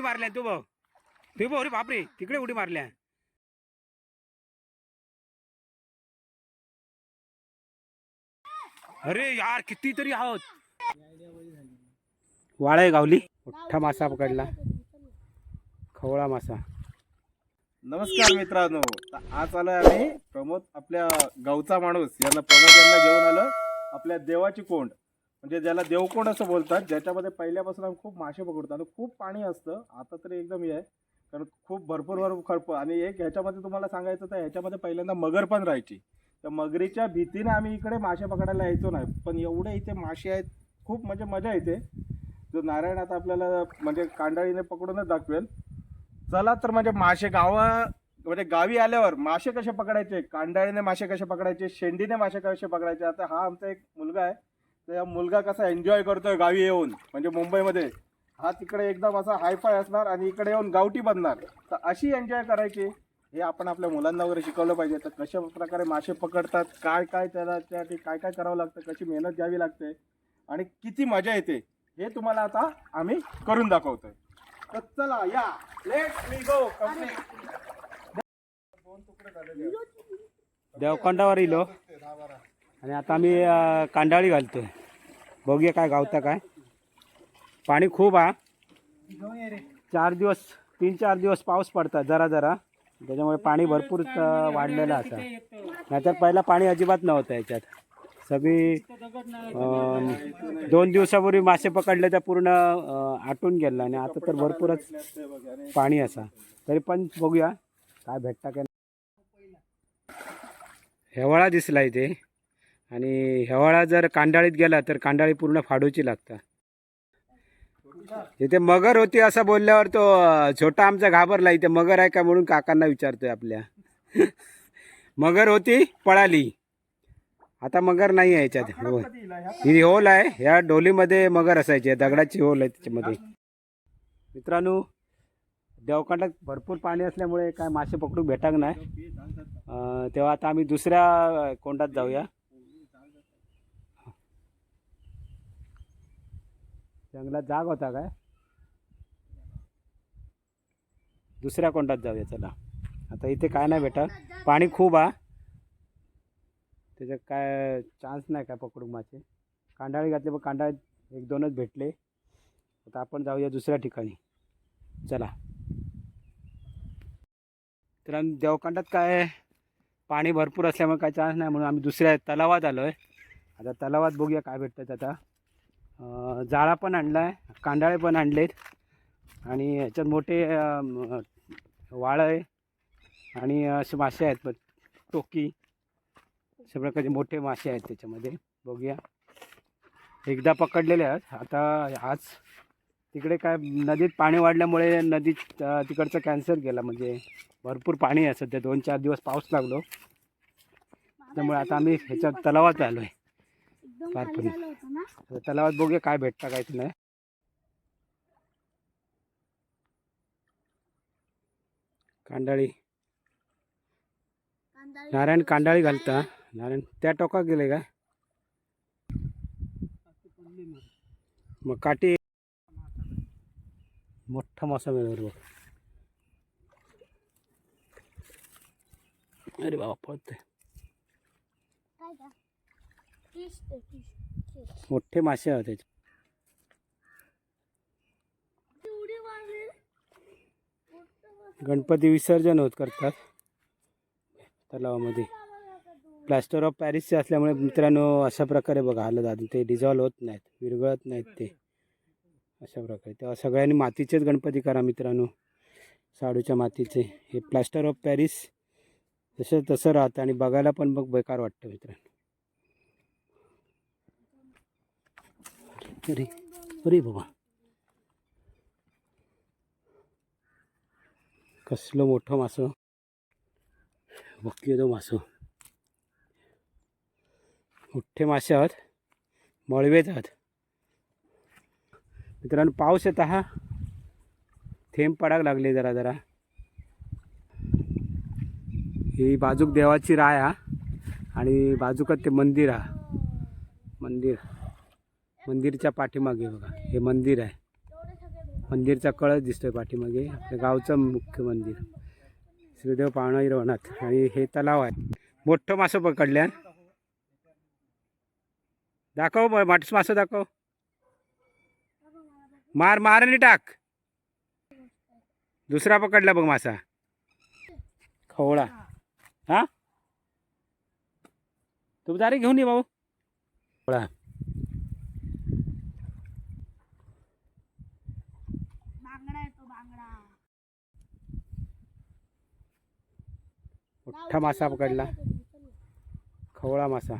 उडी मारल्या तू भाऊ. तू भाऊ अरे बापरे तिकडे उडी मारल्या अरे यार कितीतरी आहोत. वाळे गावली. मोठा मासा पकडला. खवळा मासा. नमस्कार मित्रांनो. आज आलोय आम्ही प्रमोद आपल्या गावचा माणूस. यांना प्रमोद यांना घेऊन आलो. आपल्या देवाची कोंड. म्हणजे ज्याला देवकोण असं बोलतात ज्याच्यामध्ये पहिल्यापासून आम्ही खूप मासे पकडतो आणि खूप पाणी असतं आता तरी एकदम हे आहे. कारण खूप भरपूर भरपूर खरप आणि एक ह्याच्यामध्ये तुम्हाला सांगायचं तर ह्याच्यामध्ये पहिल्यांदा मगर पण राहायची. त्या मगरीच्या भीतीने आम्ही इकडे मासे पकडायला यायचो नाही पण एवढे इथे मासे आहेत खूप म्हणजे मजा येते. जो नारायण आता आपल्याला म्हणजे कांडाळीने पकडूनच दाखवेल. चला तर म्हणजे मासे गावा म्हणजे गावी आल्यावर मासे कसे पकडायचे? कांडाळीने मासे कसे पकडायचे? शेंडीने मासे कसे पकडायचे? आता हा आमचा एक मुलगा आहे. तर मुलगा कसा एन्जॉय करतोय गावी येऊन म्हणजे मुंबईमध्ये हा तिकडे एकदम असा हायफाय असणार आणि इकडे येऊन गावठी बनणार. तर अशी एन्जॉय करायची हे आपण आपल्या मुलांना वगैरे शिकवलं पाहिजे. तर कशा प्रकारे मासे पकडतात काय काय त्याला त्यासाठी काय काय करावं लागतं कशी मेहनत घ्यावी लागते आणि किती मजा येते हे तुम्हाला आता आम्ही करून दाखवतोय. तर चला या. लेट मी गो देवकोंडावर इलो. आणि आता आम्ही कांडाळी घालतोय. बघूया काय गावता काय. पाणी खूप हा. चार दिवस तीन चार दिवस पाऊस पडतात जरा जरा. त्याच्यामुळे पाणी भरपूर वाढलेलं आता. नाहीतर पहिला पाणी अजिबात नव्हतं याच्यात. सगळी दोन दिवसापूर्वी मासे पकडले तर पूर्ण आटून गेला आणि आता तर भरपूरच पाणी असा. तरी पण बघूया काय भेटता काय हेवाळा दिसला इथे. आणि हेवाळा जर कांडाळीत गेला तर कांडाळी पूर्ण फाडूची लागतात इथे मगर होती असं बोलल्यावर तो छोटा आमचा घाबरला. इथे मगर आहे का म्हणून काकांना विचारतोय आपल्या. मगर होती पळाली. आता मगर नाही आहे याच्यात. हो. होल आहे. ह्या डोलीमध्ये मगर असायची. दगडाची होल आहे त्याच्यामध्ये. मित्रांनो देवकांडात भरपूर पाणी असल्यामुळे काय मासे पकडून भेटाक नाही. तेव्हा आता आम्ही दुसऱ्या कोंडात जाऊया. जंगलात जाग होता काय? दुसऱ्या कोंडात जाऊया चला. आता इथे काय नाही भेटत. पाणी खूप आ. त्याच्यात काय चान्स नाही काय पकडू मासे कांडाळी घातले पण कांडाळी एक दोनच भेटले. आता आपण जाऊया दुसऱ्या ठिकाणी. चला. तर आम्ही देवकांडात काय पाणी भरपूर असल्यामुळे काय चान्स नाही म्हणून आम्ही दुसऱ्या तलावात आलो आहे आता तलावात बघूया काय भेटतात आता. जाळा पण आणला आहे कांडाळे पण आणलेत. आणि ह्याच्यात मोठे वाळं आहे आणि असे मासे आहेत पण टोकी अशा प्रकारचे मोठे मासे आहेत त्याच्यामध्ये. बघूया. एकदा पकडलेले आहेत. आता आज तिकडे काय नदीत पाणी वाढल्यामुळे नदीत तिकडचं कॅन्सर गेला. म्हणजे भरपूर पाणी आहे सध्या. दोन चार दिवस पाऊस लागलो. त्यामुळे आता आम्ही ह्याच्यात तलावात आलो आहे एकदम तलावात बघूया काय भेटतं काय तुला कांडाळी. कांदा नारायण कांडाळी घालता. नारायण त्या टोका गेले काय मग काठी मोठा मासा मिळवर बघ. अरे बाबा पळतोय. मोठे मासे आहेत त्याचे. ती उडी मारली गणपती विसर्जन होत करतात तलावामध्ये. प्लॅस्टर ऑफ पॅरिसचे असल्यामुळे मित्रांनो अशा प्रकारे बघा हालत आधी ते डिझॉल्व होत नाहीत विरघळत नाहीत ते. अशा प्रकारे. तेव्हा सगळ्यांनी मातीचेच गणपती करा मित्रांनो. साडूच्या मातीचे. हे प्लॅस्टर ऑफ पॅरिस तसं तसं राहतं आणि बघायला पण बघ बेकार वाटतं मित्रांनो. अरे अरे बाबा. कसलं मोठं मासं. बघतो तो मासं. मोठे मासे आहात. मळवेत आहात. मित्रांनो पाऊस येत हा थेंब पडायला लागले जरा जरा. ही बाजूक देवाची राय हा. आणि बाजूकात ते मंदिर हा. मंदिर. मंदिरच्या पाठीमागे बघा हे मंदिर आहे. मंदिरचा कळस दिसतोय पाठीमागे आपल्या गावचं मुख्य मंदिर. श्रीदेव पावणाई रवणात आणि हे तलाव आहे. मोठं मासं पकडल्या. दाखव माटस मासं दाखव. मार मार आणि टाक. दुसरा पकडला बघ मासा. खवळा. हा? तू दारे घेऊन ये भाऊ. खवळा. मोठा मासा पकडला. खवळा मासा.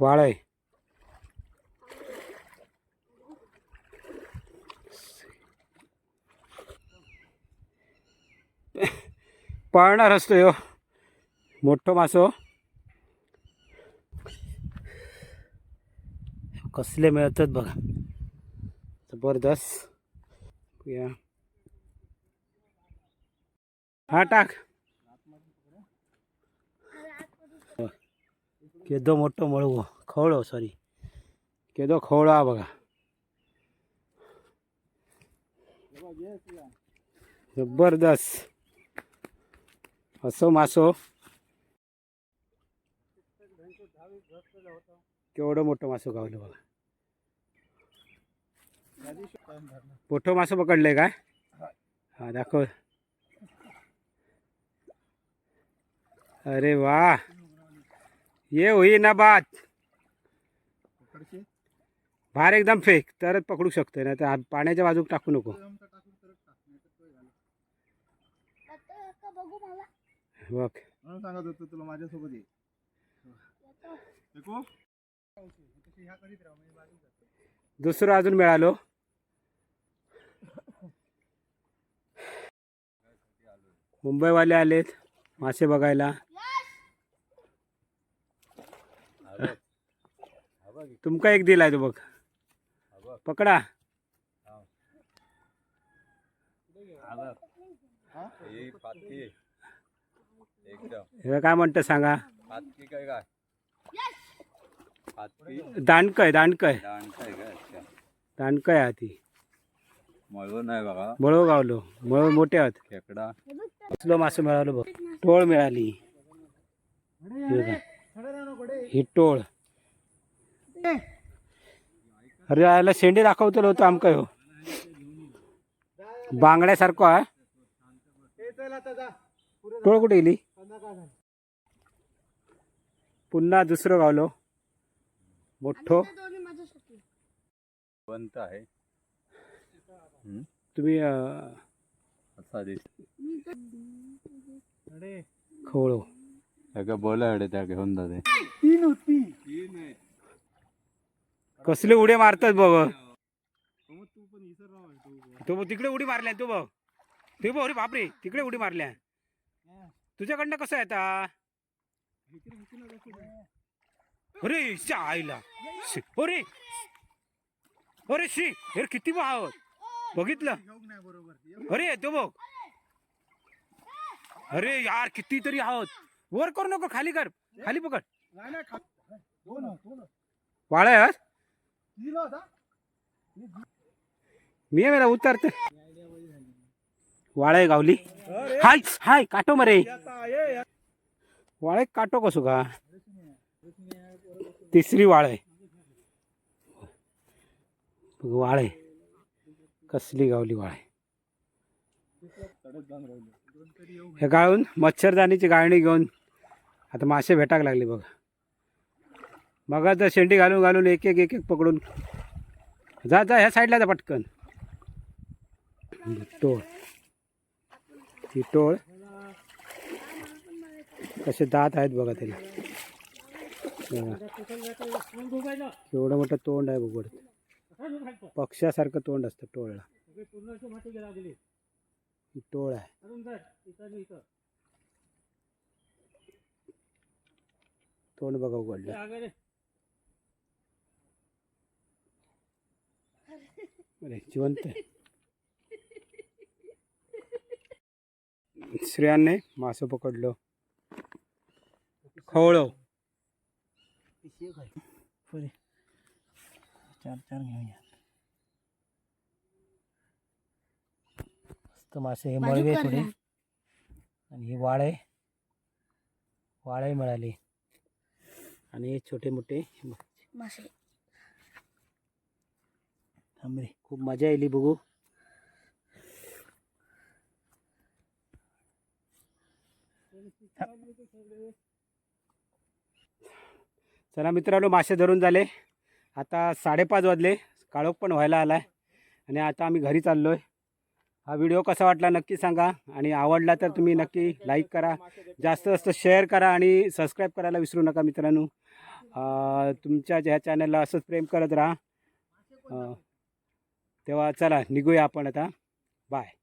वाळय. पळणार असतो यो मोठो मासो. कसले मिळतात बघा. जबरदस्त. या हा टाक। केदो मोठो मळवो। खवळो सॉरी केदो खवळो हा बघा। ज़बरदस्त। असो मासो। केवढं मोठं मासो गावलं बघा। मोठं मासं पकडलंय काय? हा दाखव. अरे वा ये होई ना बात. बाहेर एकदम फेक तरच पकडू शकतोय ना तर पाण्याच्या बाजूक टाकू नको. आता का बघू मला. बघ. म्हणून सांगत होतो तुला माझ्यासोबत ये. देखो. दुसरं अजून मिळालो. मुंबईवाले आलेत मासे बघायला. तुमका एक दिलाय तो बघ. पकडा. एकदम. हे काय म्हणतं सांगा? दांडकय दांडकय. दांड काय काय अच्छा. दांडकय हा ती. मळवून नाही बघा. मळो गावलो मळो मोठे आहात. खेकडा. कसलं मासं मिळालं बघ. टोळ मिळाली. ही टोळ. अरे याला शेंडी दाखवतो होतं आमका हो बांगड्यासारखं आहे टोळ कुठे गेली? पुन्हा दुसरं गावलो. मोठो ते दोन्ही माझ्यासाठी बंत आहे? तुम्ही खवळो. त्या बोला अडे त्या घेऊन जाते कसले उडे मारतात बघ तो बघ, तिकडे उडी मारल्या तू बघ. ते बघ अरे बापरे तिकडे उडी मारल्या. तुझ्याकडनं कसं आहे आता? अरे आईला अरे. अरे शी अरे किती भाव बघितलं. अरे तो बघ. अरे यार किती तरी आहोत. वर करू नको खाली कर. खाली पकड. वाळा यार मी आहे मेरा उतरते वाळे गावली. हाय हाय काटो मरे. वाळे काटो कसो का? तिसरी वाळे वाळे कसली गावली वाळे हे गाळून मच्छरदाणीची गाळणी घेऊन आता मासे भेटायला लागले बघ. मग आता शेंडी घालून घालून एक एक एक एक पकडून जा जा ह्या साईडला जा पटकन. टोळ. ती टोळ. कसे दात आहेत बघा त्याला. एवढं मोठं तोंड आहे बघत पक्ष्यासारखं तोंड असतं टोळला ही टोळ आहे. तोंड बघा उघडलं. अरे जिवंत आहे. श्रेयाने मासं पकडलं. खवळो चार चार घेऊया मस्त मासे हे मळवे थोडे आणि हे वाळे. वाळे मिळाले. आणि हे छोटे मोठे मासे. थांबरे खूप मजा येईल बघू. चला मित्रांनो मासे धरून झाले. आता साडेपाच वाजले. काळोख पण व्हायला आला आहे आणि आता आम्ही घरी चाललो आहे हा व्हिडिओ कसा वाटला नक्की सांगा. आणि आवडला तर तुम्ही नक्की लाईक करा. जास्त जास्त शेअर करा आणि सबस्क्राईब करायला विसरू नका मित्रांनो. तुमच्या ह्या चॅनलला असंच प्रेम करत राहा. तेव्हा चला निघूया आपण आता. बाय.